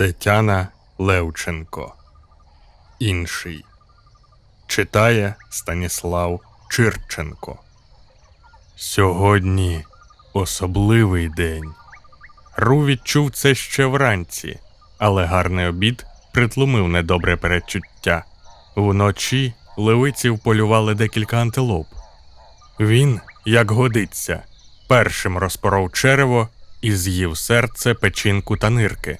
Тетяна Левченко. Інший. Читає Станіслав Чирченко. Сьогодні особливий день. Ру відчув це ще вранці, але гарний обід притлумив недобре передчуття. Вночі левиці вполювали декілька антилоп. Він, як годиться, першим розпоров черево і з'їв серце, печінку та нирки.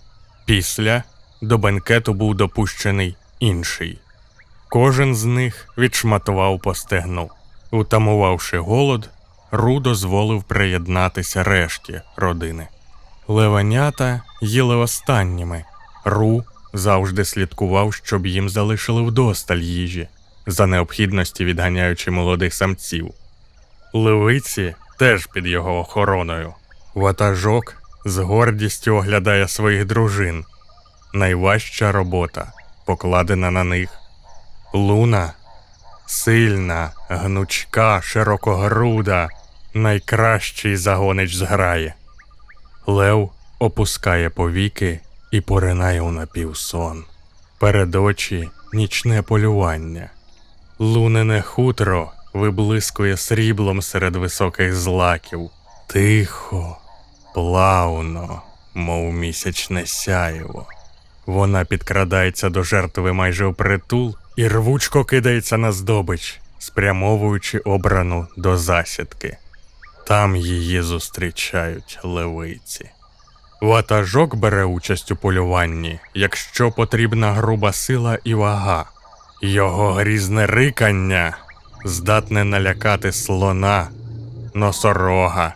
Після до бенкету був допущений інший. Кожен з них відшматував по стегну. Утамувавши голод, Ру дозволив приєднатися решті родини. Левенята їли останніми. Ру завжди слідкував, щоб їм залишили вдосталь їжі, за необхідності відганяючи молодих самців. Левиці теж під його охороною. Ватажок з гордістю оглядає своїх дружин. Найважча робота покладена на них. Луна сильна, гнучка, широкогруда, найкращий загонич зграє. Лев опускає повіки і поринає у напівсон. Перед очі нічне полювання. Лунене хутро виблискує сріблом серед високих злаків. Тихо, плавно, мов місячне сяєво. Вона підкрадається до жертви майже впритул і рвучко кидається на здобич, спрямовуючи обрану до засідки. Там її зустрічають левиці. Ватажок бере участь у полюванні, якщо потрібна груба сила і вага. Його грізне рикання здатне налякати слона, носорога,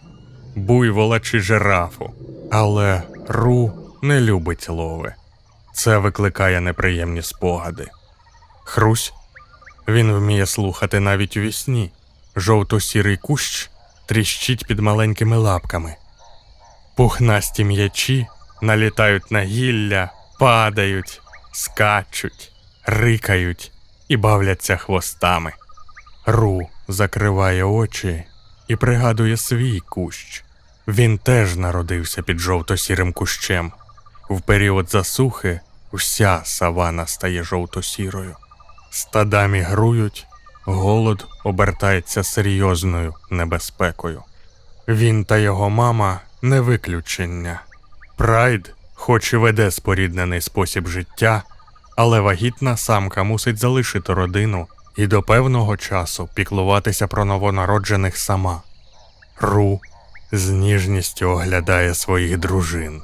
буйвола чи жирафу. Але Ру не любить лови. Це викликає неприємні спогади. Хрусь. Він вміє слухати навіть у вісні. Жовто-сірий кущ тріщить під маленькими лапками. Пухнасті м'ячі налітають на гілля, падають, скачуть, рикають і бавляться хвостами. Ру закриває очі і пригадує свій кущ. Він теж народився під жовто-сірим кущем. В період засухи вся савана стає жовто-сірою. Стада мігрують, голод обертається серйозною небезпекою. Він та його мама не виключення. Прайд, хоч і веде споріднений спосіб життя, але вагітна самка мусить залишити родину і до певного часу піклуватися про новонароджених сама. Ру з ніжністю оглядає своїх дружин.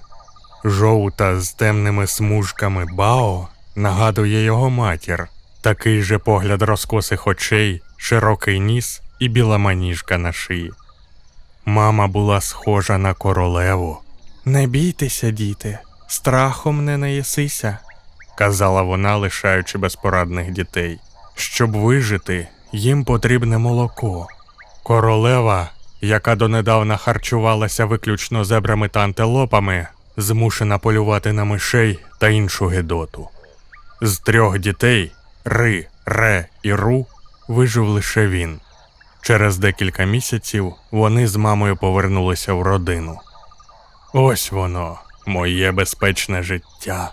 Жовта з темними смужками Бао нагадує його матір, такий же погляд розкосих очей, широкий ніс і біла маніжка на шиї. Мама була схожа на королеву. Не бійтеся, діти, страхом не наєсися, казала вона, лишаючи безпорадних дітей. Щоб вижити, їм потрібне молоко. Королева, яка донедавна харчувалася виключно зебрами та антилопами, змушена полювати на мишей та іншу гедоту. З трьох дітей Ри, Ре і Ру вижив лише він. Через декілька місяців вони з мамою повернулися в родину. Ось воно, моє безпечне життя.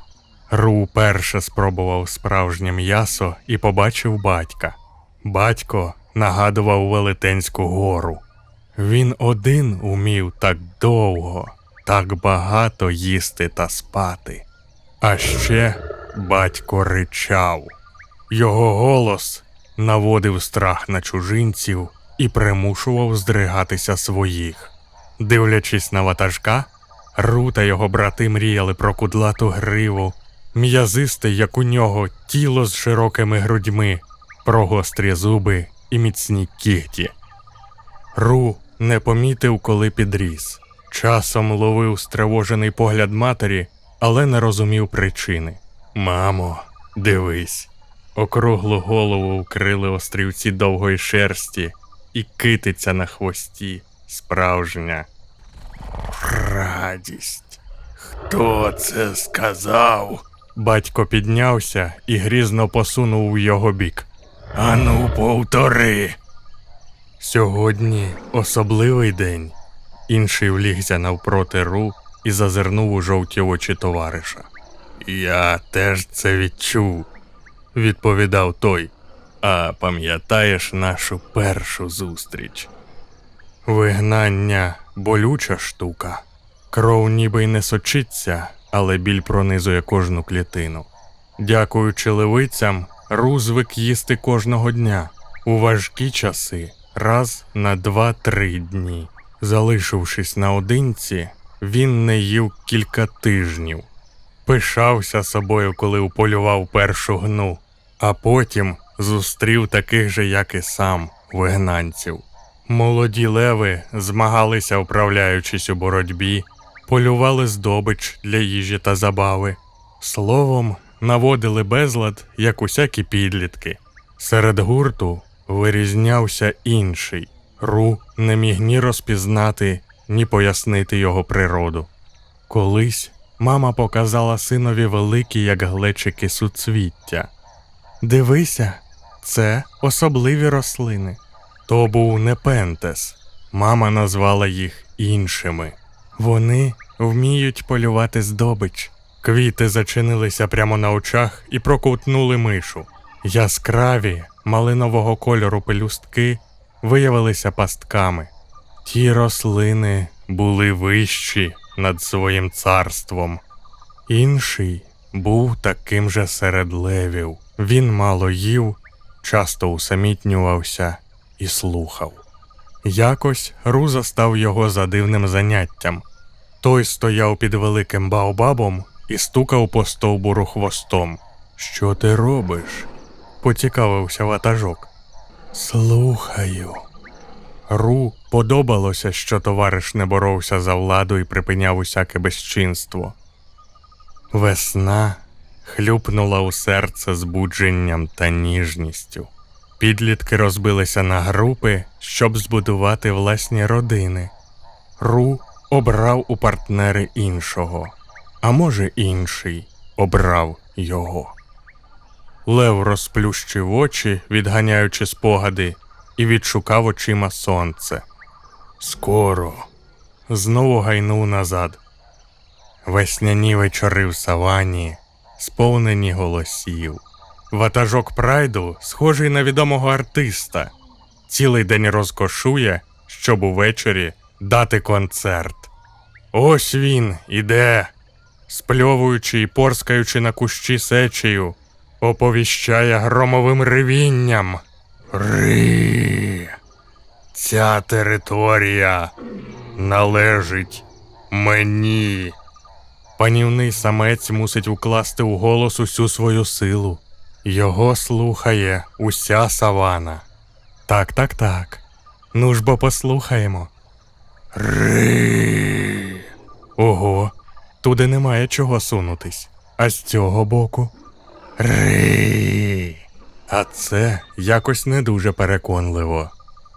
Ру перше спробував справжнє м'ясо і побачив батька. Батько нагадував Велетенську гору. Він один умів так довго, так багато їсти та спати. А ще батько ричав. Його голос наводив страх на чужинців і примушував здригатися своїх. Дивлячись на ватажка, Ру та його брати мріяли про кудлату гриву, м'язисте, як у нього, тіло з широкими грудьми, про гострі зуби і міцні кігті. Ру не помітив, коли підріс. Часом ловив стривожений погляд матері, але не розумів причини. Мамо, дивись. Округлу голову вкрили острівці довгої шерсті і китиця на хвості справжня. Радість. Хто це сказав? Батько піднявся і грізно посунув у його бік. Ану, повтори. Сьогодні особливий день. Інший влігся навпроти ру і зазирнув у жовті очі товариша. Я теж це відчув, відповідав той. А пам'ятаєш нашу першу зустріч? Вигнання болюча штука. Кров ніби й не сочиться, але біль пронизує кожну клітину. Дякуючи левицям, Ру звик їсти кожного дня. У важкі часи раз на два-три дні. Залишившись наодинці, він не їв кілька тижнів. Пишався собою, коли уполював першу гну, а потім зустрів таких же, як і сам, вигнанців. Молоді леви змагалися, управляючись у боротьбі, полювали здобич для їжі та забави. Словом, наводили безлад, як усякі підлітки. Серед гурту вирізнявся інший. Ру не міг ні розпізнати, ні пояснити його природу. Колись мама показала синові великі, як глечики суцвіття. Дивися, це особливі рослини. То був не пентес. Мама назвала їх іншими. Вони вміють полювати здобич. Квіти зачинилися прямо на очах і проковтнули мишу. Яскраві, малинового кольору пелюстки виявилися пастками. Ті рослини були вищі над своїм царством. Інший був таким же серед левів. Він мало їв, часто усамітнювався і слухав. Якось Ру застав його за дивним заняттям. Той стояв під великим баобабом і стукав по стовбуру хвостом. Що ти робиш? поцікавився ватажок. Слухаю. Ру подобалося, що товариш не боровся за владу і припиняв усяке безчинство. Весна хлюпнула у серце збудженням та ніжністю. Підлітки розбилися на групи, щоб збудувати власні родини. Ру обрав у партнери іншого, а може, інший обрав його. Лев розплющив очі, відганяючи спогади, і відшукав очима сонце. Скоро. Знову гайнув назад. Весняні вечори в савані, сповнені голосів. Ватажок прайду схожий на відомого артиста. Цілий день розкошує, щоб увечері дати концерт. Ось він іде, спльовуючи і порскаючи на кущі сечею, оповіщає громовим ревінням. Ри. Ця територія належить мені. Панівний самець мусить укласти у голос усю свою силу. Його слухає уся савана. Так, так, так. Ну ж бо послухаємо. Ри. Ого, туди немає чого сунутись. А з цього боку. Ри. А це якось не дуже переконливо.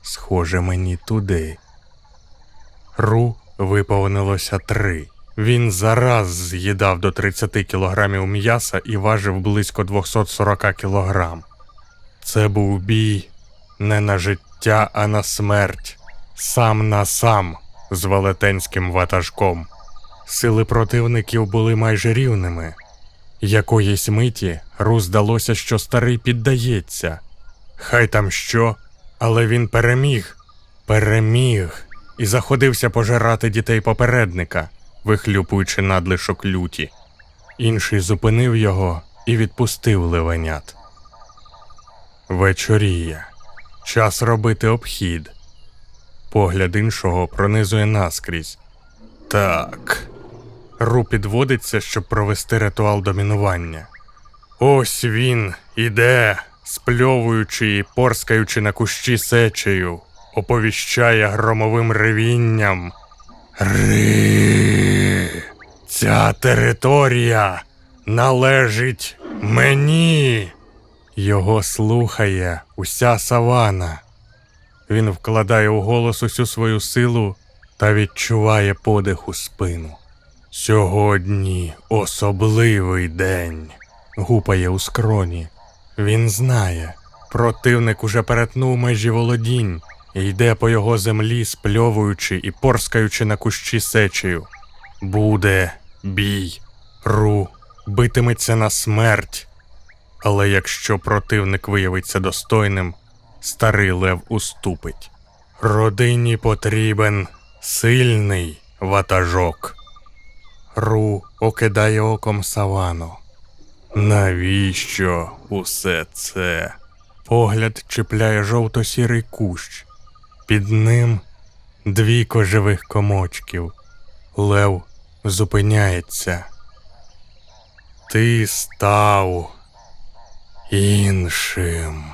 Схоже мені туди. Ру виповнилося три. Він зараз з'їдав до 30 кілограмів м'яса і важив близько 240 кілограм. Це був бій не на життя, а на смерть, сам на сам з велетенським ватажком. Сили противників були майже рівними. Якоїсь миті Ру здалося, що старий піддається. Хай там що, але він переміг, переміг і заходився пожирати дітей попередника, вихлюпуючи надлишок люті. Інший зупинив його і відпустив ливенят. Вечоріє. Час робити обхід. Погляд іншого пронизує наскрізь. Так. Ру підводиться, щоб провести ритуал домінування. Ось він іде, спльовуючи і порскаючи на кущі сечею, оповіщає громовим ревінням. Ри. Ця територія належить мені. Його слухає уся савана. Він вкладає у голос усю свою силу та відчуває подих у спину. Сьогодні особливий день, гупає у скроні. Він знає, противник уже перетнув межі володінь йде по його землі, спльовуючи і порскаючи на кущі сечею. Буде бій. Ру битиметься на смерть. Але якщо противник виявиться достойним, старий лев уступить. Родині потрібен сильний ватажок. Ру окидає оком савану. Навіщо усе це? Погляд чіпляє жовто-сірий кущ. Під ним двійко живих комочків. Лев зупиняється. Ти став іншим.